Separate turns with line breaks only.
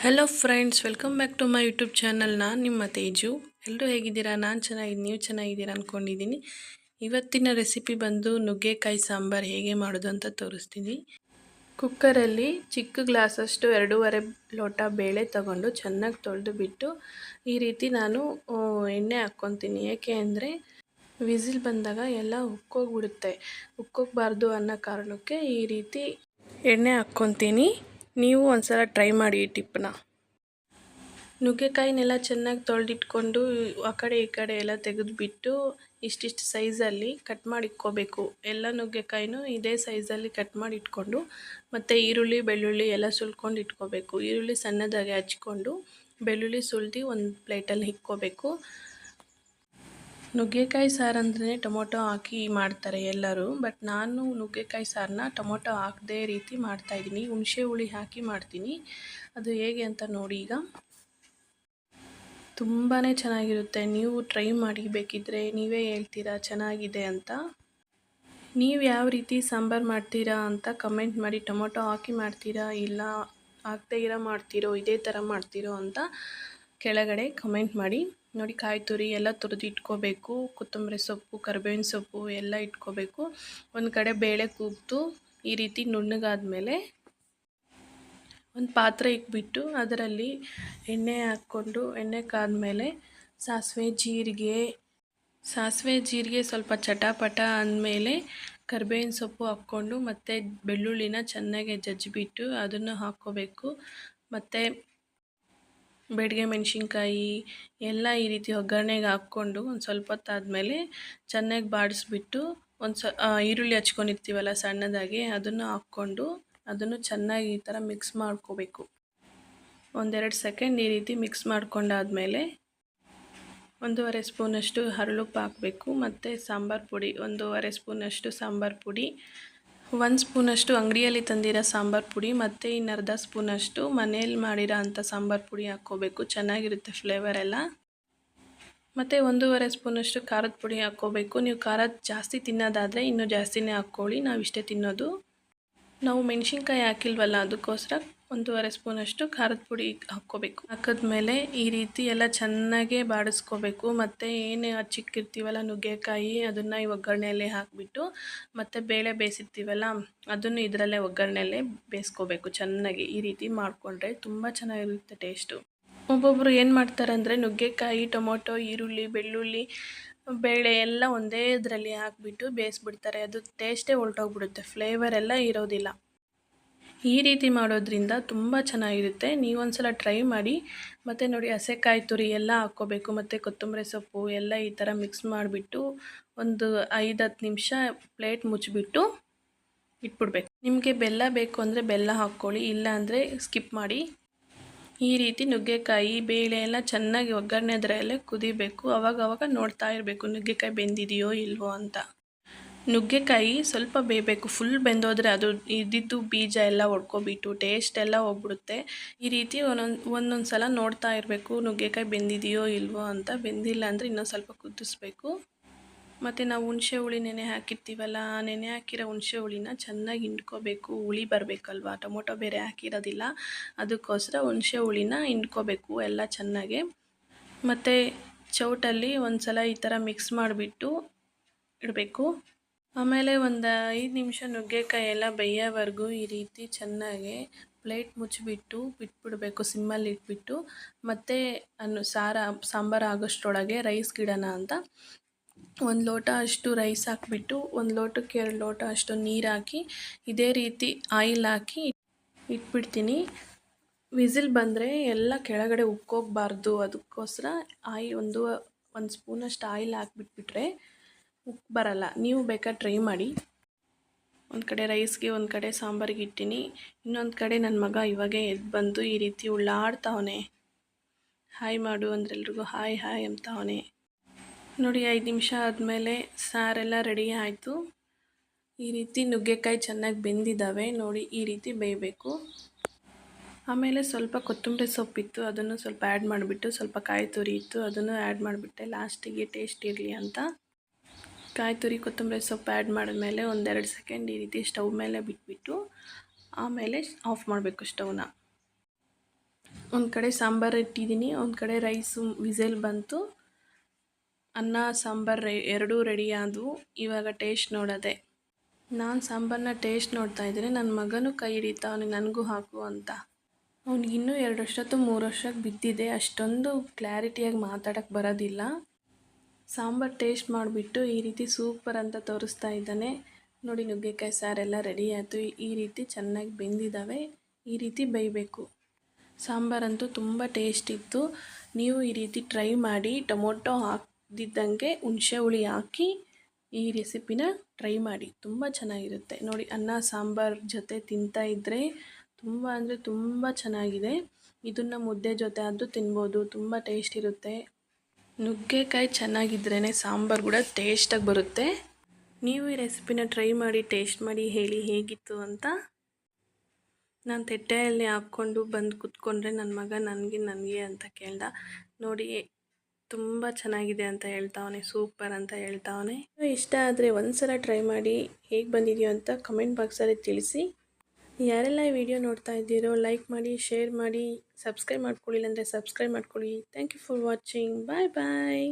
Hello friends welcome back to my YouTube channel ನಾನು ನಿಮ್ಮ ತೇಜು. ಎಲ್ಲರೂ ಹೇಗಿದ್ದೀರಾ? ನಾನು ಚೆನ್ನಾಗಿದ್ದೀನಿ. ನೀವು ಚೆನ್ನಾಗಿದ್ದೀರಾ ಅಂದ್ಕೊಂಡಿದ್ದೀನಿ ಇವತ್ತಿನ ರೆಸಿಪಿ ಬಂದು ನುಗ್ಗೆಕಾಯಿ ಸಾಂಬಾರು ಹೇಗೆ ಮಾಡೋದು ಅಂತ ತೋರಿಸ್ತೀನಿ. ಕುಕ್ಕರಲ್ಲಿ ಚಿಕ್ಕ ಗ್ಲಾಸಷ್ಟು ಎರಡೂವರೆ ಲೋಟ ಬೇಳೆ ತಗೊಂಡು ಚೆನ್ನಾಗಿ ತೊಳೆದು ಬಿಟ್ಟು ಈ ರೀತಿ ನಾನು ಎಣ್ಣೆ ಹಾಕ್ಕೊತೀನಿ. ಏಕೆ ಅಂದರೆ ವಿಸಿಲ್ ಬಂದಾಗ ಎಲ್ಲ ಉಕ್ಕೋಗ್ಬಿಡುತ್ತೆ. ಉಕ್ಕೋಗ್ಬಾರ್ದು ಅನ್ನೋ ಕಾರಣಕ್ಕೆ ಈ ರೀತಿ ಎಣ್ಣೆ ಹಾಕ್ಕೊತೀನಿ. ನೀವು ಒಂದ್ಸಲ ಟ್ರೈ ಮಾಡಿ ಈ ಟಿಪ್ಪನ್ನ ನುಗ್ಗೆಕಾಯಿನೆಲ್ಲ ಚೆನ್ನಾಗಿ ತೊಳೆದಿಟ್ಕೊಂಡು ಆ ಕಡೆ ಈ ಕಡೆ ಎಲ್ಲ ತೆಗೆದುಬಿಟ್ಟು ಇಷ್ಟಿಷ್ಟು ಸೈಜಲ್ಲಿ ಕಟ್ ಮಾಡಿ ಇಟ್ಕೋಬೇಕು. ಎಲ್ಲ ನುಗ್ಗೆಕಾಯಿನೂ ಇದೇ ಸೈಜಲ್ಲಿ ಕಟ್ ಮಾಡಿ ಇಟ್ಕೊಂಡು ಮತ್ತು ಈರುಳ್ಳಿ, ಬೆಳ್ಳುಳ್ಳಿ ಎಲ್ಲ ಸುಲ್ಕೊಂಡು ಇಟ್ಕೋಬೇಕು. ಈರುಳ್ಳಿ ಸಣ್ಣದಾಗಿ ಹಚ್ಕೊಂಡು ಬೆಳ್ಳುಳ್ಳಿ ಸುಲ್ದು ಒಂದು ಪ್ಲೇಟಲ್ಲಿ ಇಕ್ಕೋಬೇಕು ನುಗ್ಗೆಕಾಯಿ ಸಾರು ಅಂದ್ರೆ ಟೊಮೊಟೊ ಹಾಕಿ ಮಾಡ್ತಾರೆ ಎಲ್ಲರೂ, ಬಟ್ ನಾನು ನುಗ್ಗೆಕಾಯಿ ಸಾರನ್ನ ಟೊಮೊಟೊ ಹಾಕದೇ ರೀತಿ ಮಾಡ್ತಾಯಿದ್ದೀನಿ ಹುಣಸೆ ಹುಳಿ ಹಾಕಿ ಮಾಡ್ತೀನಿ. ಅದು ಹೇಗೆ ಅಂತ ನೋಡಿ ಈಗ. ತುಂಬಾ ಚೆನ್ನಾಗಿರುತ್ತೆ. ನೀವು ಟ್ರೈ ಮಾಡಿ ಬೇಕಿದ್ದರೆ ನೀವೇ ಹೇಳ್ತೀರಾ ಚೆನ್ನಾಗಿದೆ ಅಂತ. ನೀವು ಯಾವ ರೀತಿ ಸಾಂಬಾರು ಮಾಡ್ತೀರಾ ಅಂತ ಕಮೆಂಟ್ ಮಾಡಿ, ಟೊಮೊಟೊ ಹಾಕಿ ಮಾಡ್ತೀರಾ ಇಲ್ಲ ಹಾಕ್ದೇ ಇರೋ ಮಾಡ್ತೀರೋ, ಇದೇ ಥರ ಮಾಡ್ತೀರೋ ಅಂತ ಕೆಳಗಡೆ ಕಮೆಂಟ್ ಮಾಡಿ. ನೋಡಿ ಕಾಯಿ ತುರಿ ಎಲ್ಲ ತುರಿದು ಇಟ್ಕೋಬೇಕು. ಕೊತ್ತಂಬರಿ ಸೊಪ್ಪು, ಕರಿಬೇವಿನ ಸೊಪ್ಪು ಎಲ್ಲ ಇಟ್ಕೋಬೇಕು. ಒಂದು ಕಡೆ ಬೇಳೆ ಕೂಗ್ತು ಈ ರೀತಿ ನುಣ್ಣಗಾದ್ಮೇಲೆ ಒಂದು ಪಾತ್ರೆ ಇಟ್ಬಿಟ್ಟು ಅದರಲ್ಲಿ ಎಣ್ಣೆ ಹಾಕ್ಕೊಂಡು, ಎಣ್ಣೆ ಕಾದ್ಮೇಲೆ ಸಾಸಿವೆ, ಜೀರಿಗೆ ಸಾಸಿವೆ, ಜೀರಿಗೆ ಸ್ವಲ್ಪ ಚಟಾಪಟ ಅಂದಮೇಲೆ ಕರಿಬೇವಿನ ಸೊಪ್ಪು ಹಾಕ್ಕೊಂಡು ಮತ್ತು ಬೆಳ್ಳುಳ್ಳಿನ ಚೆನ್ನಾಗಿ ಜಜ್ಜಿಬಿಟ್ಟು ಅದನ್ನು ಹಾಕ್ಕೋಬೇಕು. ಮತ್ತು ಬೆಡ್ಗೆ ಮೆಣಸಿನ್ಕಾಯಿ ಎಲ್ಲ ಈ ರೀತಿ ಒಗ್ಗರಣೆಗೆ ಹಾಕ್ಕೊಂಡು ಒಂದು ಸ್ವಲ್ಪ ಹೊತ್ತಾದಮೇಲೆ ಚೆನ್ನಾಗಿ ಬಾಡಿಸ್ಬಿಟ್ಟು ಒಂದು ಸ ಈರುಳ್ಳಿ ಹಚ್ಕೊಂಡಿರ್ತೀವಲ್ಲ ಸಣ್ಣದಾಗಿ ಅದನ್ನು ಹಾಕ್ಕೊಂಡು ಅದನ್ನು ಚೆನ್ನಾಗಿ ಈ ಥರ ಮಿಕ್ಸ್ ಮಾಡ್ಕೋಬೇಕು. ಒಂದೆರಡು ಸೆಕೆಂಡ್ ಈ ರೀತಿ ಮಿಕ್ಸ್ ಮಾಡ್ಕೊಂಡಾದಮೇಲೆ ಒಂದೂವರೆ ಸ್ಪೂನಷ್ಟು ಹರಳುಪ್ಪು ಹಾಕಬೇಕು ಮತ್ತು ಸಾಂಬಾರು ಪುಡಿ, ಒಂದೂವರೆ ಸ್ಪೂನಷ್ಟು ಸಾಂಬಾರು ಪುಡಿ ಒಂದು ಸ್ಪೂನಷ್ಟು ಅಂಗಡಿಯಲ್ಲಿ ತಂದಿರೋ ಸಾಂಬಾರು ಪುಡಿ ಮತ್ತು ಇನ್ನು ಅರ್ಧ ಸ್ಪೂನಷ್ಟು ಮನೇಲಿ ಮಾಡಿರೋ ಅಂಥ ಸಾಂಬಾರು ಪುಡಿ ಹಾಕ್ಕೋಬೇಕು. ಚೆನ್ನಾಗಿರುತ್ತೆ ಫ್ಲೇವರ್ ಎಲ್ಲ. ಮತ್ತು ಒಂದೂವರೆ ಸ್ಪೂನಷ್ಟು ಖಾರದ ಪುಡಿ ಹಾಕ್ಕೋಬೇಕು. ನೀವು ಖಾರ ಜಾಸ್ತಿ ತಿನ್ನೋದಾದರೆ ಇನ್ನೂ ಜಾಸ್ತಿನೇ ಹಾಕ್ಕೊಳ್ಳಿ. ನಾವು ಇಷ್ಟೇ ತಿನ್ನೋದು. ನಾವು ಮೆಣಸಿನ್ಕಾಯಿ ಹಾಕಿಲ್ವಲ್ಲ, ಅದಕ್ಕೋಸ್ಕರ ಒಂದೂವರೆ ಸ್ಪೂನಷ್ಟು ಖಾರದ ಪುಡಿ ಹಾಕ್ಕೋಬೇಕು. ಹಾಕಿದ್ಮೇಲೆ ಈ ರೀತಿ ಎಲ್ಲ ಚೆನ್ನಾಗೆ ಬಾಡಿಸ್ಕೋಬೇಕು. ಮತ್ತು ಏನು ಚಿಕ್ಕಿರ್ತೀವಲ್ಲ, ನುಗ್ಗೆಕಾಯಿ, ಅದನ್ನು ಈ ಒಗ್ಗರಣೆಯಲ್ಲೇ ಹಾಕಿಬಿಟ್ಟು, ಮತ್ತು ಬೇಳೆ ಬೇಯಿಸಿರ್ತೀವಲ್ಲ, ಅದನ್ನು ಇದರಲ್ಲೇ ಒಗ್ಗರಣೆಯಲ್ಲೇ ಬೇಯಿಸ್ಕೋಬೇಕು. ಚೆನ್ನಾಗಿ ಈ ರೀತಿ ಮಾಡಿಕೊಂಡ್ರೆ ತುಂಬ ಚೆನ್ನಾಗಿರುತ್ತೆ ಟೇಸ್ಟು. ಒಬ್ಬೊಬ್ಬರು ಏನು ಮಾಡ್ತಾರೆ ಅಂದರೆ, ನುಗ್ಗೆಕಾಯಿ, ಟೊಮೊಟೊ, ಈರುಳ್ಳಿ, ಬೆಳ್ಳುಳ್ಳಿ, ಬೇಳೆ ಎಲ್ಲ ಒಂದೇ ಇದರಲ್ಲಿ ಹಾಕಿಬಿಟ್ಟು ಬೇಯಿಸ್ಬಿಡ್ತಾರೆ. ಅದು ಟೇಸ್ಟೇ ಹೊಲ್ಟೋಗ್ಬಿಡುತ್ತೆ ಫ್ಲೇವರ್ ಎಲ್ಲ ಇರೋದಿಲ್ಲ. ಈ ರೀತಿ ಮಾಡೋದ್ರಿಂದ ತುಂಬ ಚೆನ್ನಾಗಿರುತ್ತೆ. ನೀವೊಂದ್ಸಲ ಟ್ರೈ ಮಾಡಿ, ಮತ್ತು ನೋಡಿ ಹಸೆಕಾಯಿ ತುರಿ ಎಲ್ಲ ಹಾಕ್ಕೋಬೇಕು, ಮತ್ತು ಕೊತ್ತಂಬರಿ ಸೊಪ್ಪು ಎಲ್ಲ ಈ ಥರ ಮಿಕ್ಸ್ ಮಾಡಿಬಿಟ್ಟು ಒಂದು ಐದು ಹತ್ತು ನಿಮಿಷ ಪ್ಲೇಟ್ ಮುಚ್ಚಿಬಿಟ್ಟು ಇಟ್ಬಿಡ್ಬೇಕು. ನಿಮಗೆ ಬೆಲ್ಲ ಬೇಕು ಅಂದರೆ ಬೆಲ್ಲ ಹಾಕ್ಕೊಳ್ಳಿ, ಇಲ್ಲ ಅಂದರೆ ಸ್ಕಿಪ್ ಮಾಡಿ. ಈ ರೀತಿ ನುಗ್ಗೆಕಾಯಿ, ಬೇಳೆ ಎಲ್ಲ ಚೆನ್ನಾಗಿ ಒಗ್ಗರಣೆ ಅದರಲ್ಲೇ ಕುದಿಬೇಕು. ಅವಾಗ ಅವಾಗ ನೋಡ್ತಾ ಇರಬೇಕು ನುಗ್ಗೆಕಾಯಿ ಬೆಂದಿದೆಯೋ ಇಲ್ವೋ ಅಂತ. ನುಗ್ಗೆಕಾಯಿ ಸ್ವಲ್ಪ ಬೇಯಬೇಕು. ಫುಲ್ ಬೆಂದೋದ್ರೆ ಅದು ಇದ್ದಿದ್ದು ಬೀಜ ಎಲ್ಲ ಒಡ್ಕೊಬಿಟ್ಟು ಟೇಸ್ಟ್ ಎಲ್ಲ ಹೋಗ್ಬಿಡುತ್ತೆ. ಈ ರೀತಿ ಒಂದೊಂದು ಒಂದೊಂದು ಸಲ ನೋಡ್ತಾ ಇರಬೇಕು, ನುಗ್ಗೆಕಾಯಿ ಬೆಂದಿದೆಯೋ ಇಲ್ವೋ ಅಂತ. ಬೆಂದಿಲ್ಲ ಅಂದರೆ ಇನ್ನೊಂದು ಸ್ವಲ್ಪ ಕುದಿಸ್ಬೇಕು. ಮತ್ತು ನಾವು ಹುಣಸೆ ಹುಳಿ ನೆನೆ ಹಾಕಿರ್ತೀವಲ್ಲ ನೆನೆ ಹಾಕಿರೋ ಹುಣಸೆ ಹುಳಿನ ಚೆನ್ನಾಗಿ ಹಿಂಡ್ಕೋಬೇಕು. ಹುಳಿ ಬರಬೇಕಲ್ವ? ಟೊಮೊಟೊ ಬೇರೆ ಹಾಕಿರೋದಿಲ್ಲ. ಅದಕ್ಕೋಸ್ಕರ ಹುಣಸೆ ಹುಳಿನ ಹಿಂಡ್ಕೋಬೇಕು ಎಲ್ಲ ಚೆನ್ನಾಗೆ. ಮತ್ತು ಚೌಟಲ್ಲಿ ಒಂದು ಸಲ ಈ ಥರ ಮಿಕ್ಸ್ ಮಾಡಿಬಿಟ್ಟು ಇಡಬೇಕು. ಆಮೇಲೆ ಒಂದು ಐದು ನಿಮಿಷ ನುಗ್ಗೆಕಾಯಿ ಎಲ್ಲ ಬೇಯೋವರೆಗೂ ಈ ರೀತಿ ಚೆನ್ನಾಗಿ ಪ್ಲೇಟ್ ಮುಚ್ಚಿಬಿಟ್ಟು ಬಿಟ್ಬಿಡಬೇಕು, ಸಿಮ್ಮಲ್ಲಿ ಇಟ್ಬಿಟ್ಟು. ಮತ್ತು ಅನ್ನು ಸಾರ, ಸಾಂಬಾರು ಆಗೋಷ್ಟರೊಳಗೆ ರೈಸ್ ಗಿಡನ ಅಂತ ಒಂದು ಲೋಟ ಅಷ್ಟು ರೈಸ್ ಹಾಕ್ಬಿಟ್ಟು, ಒಂದು ಲೋಟಕ್ಕೆ ಎರಡು ಲೋಟ ಅಷ್ಟು ನೀರು ಹಾಕಿ, ಇದೇ ರೀತಿ ಆಯಿಲ್ ಹಾಕಿ ಇಟ್ಬಿಡ್ತೀನಿ. ವಿಸಿಲ್ ಬಂದರೆ ಎಲ್ಲ ಕೆಳಗಡೆ ಉಕ್ಕೋಗಬಾರ್ದು. ಅದಕ್ಕೋಸ್ಕರ ಆಯಿ ಒಂದು ಒಂದು ಸ್ಪೂನಷ್ಟು ಆಯಿಲ್ ಹಾಕ್ಬಿಟ್ಬಿಟ್ರೆ ಉಪ್ಪು ಬರಲ್ಲ. ನೀವು ಬೇಕಾ ಟ್ರೈ ಮಾಡಿ. ಒಂದು ಕಡೆ ರೈಸ್ಗೆ ಒಂದು ಕಡೆ ಸಾಂಬಾರಿಗೆ ಇಟ್ಟಿನಿ. ಇನ್ನೊಂದು ಕಡೆ ನನ್ನ ಮಗ ಇವಾಗೇ ಎದ್ದು ಬಂದು ಈ ರೀತಿ ಉಳ್ಳಾಡ್ತಾವನೆ. ಹಾಯ್ ಮಾಡು ಅಂದ್ರೆ ಎಲ್ರಿಗೂ ಹಾಯ್ ಹಾಯ್ ಅಂತಾವನೆ ನೋಡಿ ಐದು ನಿಮಿಷ ಆದಮೇಲೆ ಸಾರೆಲ್ಲ ರೆಡಿ ಆಯಿತು. ಈ ರೀತಿ ನುಗ್ಗೆಕಾಯಿ ಚೆನ್ನಾಗಿ ಬೆಂದಿದ್ದಾವೆ ನೋಡಿ ಈ ರೀತಿ ಬೇಯಬೇಕು. ಆಮೇಲೆ ಸ್ವಲ್ಪ ಕೊತ್ತಂಬರಿ ಸೊಪ್ಪಿತ್ತು ಅದನ್ನು ಸ್ವಲ್ಪ ಆ್ಯಡ್ ಮಾಡಿಬಿಟ್ಟು ಸ್ವಲ್ಪ ಕಾಯಿ ತುರಿ ಇತ್ತು. ಅದನ್ನು ಆ್ಯಡ್ ಮಾಡಿಬಿಟ್ಟೆ. ಲಾಸ್ಟಿಗೆ ಟೇಸ್ಟ್ ಇರಲಿ ಅಂತ. ಕಾಯಿ ತುರಿ ಕೊತ್ತಂಬರಿ ಸೊಪ್ಪು ಆ್ಯಡ್ ಮಾಡಿದ್ಮೇಲೆ ಒಂದೆರಡು ಸೆಕೆಂಡ್ ಈ ರೀತಿ ಸ್ಟವ್ ಮೇಲೆ ಬಿಟ್ಬಿಟ್ಟು ಆಮೇಲೆ ಆಫ್ ಮಾಡಬೇಕು ಸ್ಟವ್ನ. ಒಂದು ಕಡೆ ಸಾಂಬಾರು ಇಟ್ಟಿದ್ದೀನಿ, ಒಂದು ಕಡೆ ರೈಸು ವಿಸಲ್ ಬಂತು. ಅನ್ನ, ಸಾಂಬಾರು ರೈ ಎರಡೂ ರೆಡಿ ಆದವು. ಇವಾಗ ಟೇಸ್ಟ್ ನೋಡೋದೆ. ನಾನು ಸಾಂಬಾರನ್ನ ಟೇಸ್ಟ್ ನೋಡ್ತಾ ಇದ್ದೀನಿ. ನನ್ನ ಮಗನೂ ಕೈ ಹಿಡಿತಾವನೆ ನನಗೂ ಹಾಕು ಅಂತ. ಅವ್ನಿಗೆ ಇನ್ನೂ ಎರಡು ಅಥವಾ ಮೂರು ವರ್ಷಕ್ಕೆ ಬಿದ್ದಿದೆ. ಅಷ್ಟೊಂದು ಕ್ಲಾರಿಟಿಯಾಗಿ ಮಾತಾಡೋಕ್ಕೆ ಬರೋದಿಲ್ಲ. ಸಾಂಬಾರು ಟೇಸ್ಟ್ ಮಾಡಿಬಿಟ್ಟು ಈ ರೀತಿ ಸೂಪರ್ ಅಂತ ತೋರಿಸ್ತಾ ಇದ್ದಾನೆ. ನೋಡಿ ನುಗ್ಗೆಕಾಯಿ ಸಾರೆಲ್ಲ ರೆಡಿ ಆಯಿತು. ಈ ರೀತಿ ಚೆನ್ನಾಗಿ ಬೆಂದಿದ್ದಾವೆ ಈ ರೀತಿ ಬೇಯಬೇಕು. ಸಾಂಬಾರಂತೂ ತುಂಬ ಟೇಸ್ಟ್ ಇತ್ತು. ನೀವು ಈ ರೀತಿ ಟ್ರೈ ಮಾಡಿ ಟೊಮೊಟೊ ಹಾಕ್ದಿದ್ದಂಗೆ ಹುಣಸೆ ಹುಳಿ ಹಾಕಿ ಈ ರೆಸಿಪಿನ ಟ್ರೈ ಮಾಡಿ. ತುಂಬ ಚೆನ್ನಾಗಿರುತ್ತೆ. ನೋಡಿ ಅನ್ನ, ಸಾಂಬಾರು ಜೊತೆ ತಿಂತಾ ಇದ್ದರೆ ತುಂಬ ಅಂದರೆ ತುಂಬ ಚೆನ್ನಾಗಿದೆ. ಇದನ್ನು ಮುದ್ದೆ ಜೊತೆ ಆದರೂ ತಿನ್ಬೋದು. ತುಂಬ ಟೇಸ್ಟ್ ಇರುತ್ತೆ. ನುಗ್ಗೆಕಾಯಿ ಚೆನ್ನಾಗಿದ್ರೇ ಸಾಂಬಾರು ಕೂಡ ಟೇಸ್ಟಾಗಿ ಬರುತ್ತೆ. ನೀವು ಈ ರೆಸಿಪಿನ ಟ್ರೈ ಮಾಡಿ, ಟೇಸ್ಟ್ ಮಾಡಿ, ಹೇಳಿ ಹೇಗಿತ್ತು ಅಂತ ನಾನು ತೆಟ್ಟೆಯಲ್ಲಿ ಹಾಕ್ಕೊಂಡು ಬಂದು ಕುತ್ಕೊಂಡ್ರೆ ನನ್ನ ಮಗ ನನಗೆ ನನಗೆ ಅಂತ ಕೇಳ್ದ. ನೋಡಿ, ತುಂಬ ಚೆನ್ನಾಗಿದೆ ಅಂತ ಹೇಳ್ತಾವನೆ, ಸೂಪರ್ ಅಂತ ಹೇಳ್ತಾವನೆ. ಇಷ್ಟ ಆದರೆ ಒಂದು ಸಲ ಟ್ರೈ ಮಾಡಿ, ಹೇಗೆ ಬಂದಿದೆಯೋ ಅಂತ ಕಮೆಂಟ್ ಬಾಕ್ಸಲ್ಲಿ ತಿಳಿಸಿ. ಯಾರೆಲ್ಲ ಈ ವಿಡಿಯೋ ನೋಡ್ತಾ ಇದ್ದೀರೋ ಲೈಕ್ ಮಾಡಿ ಶೇರ್ ಮಾಡಿ ಸಬ್ಸ್ಕ್ರೈಬ್ ಮಾಡ್ಕೊಳ್ಳಿಲ್ಲ ಅಂದರೆ ಸಬ್ಸ್ಕ್ರೈಬ್ ಮಾಡ್ಕೊಳ್ಳಿ. Thank you for watching bye bye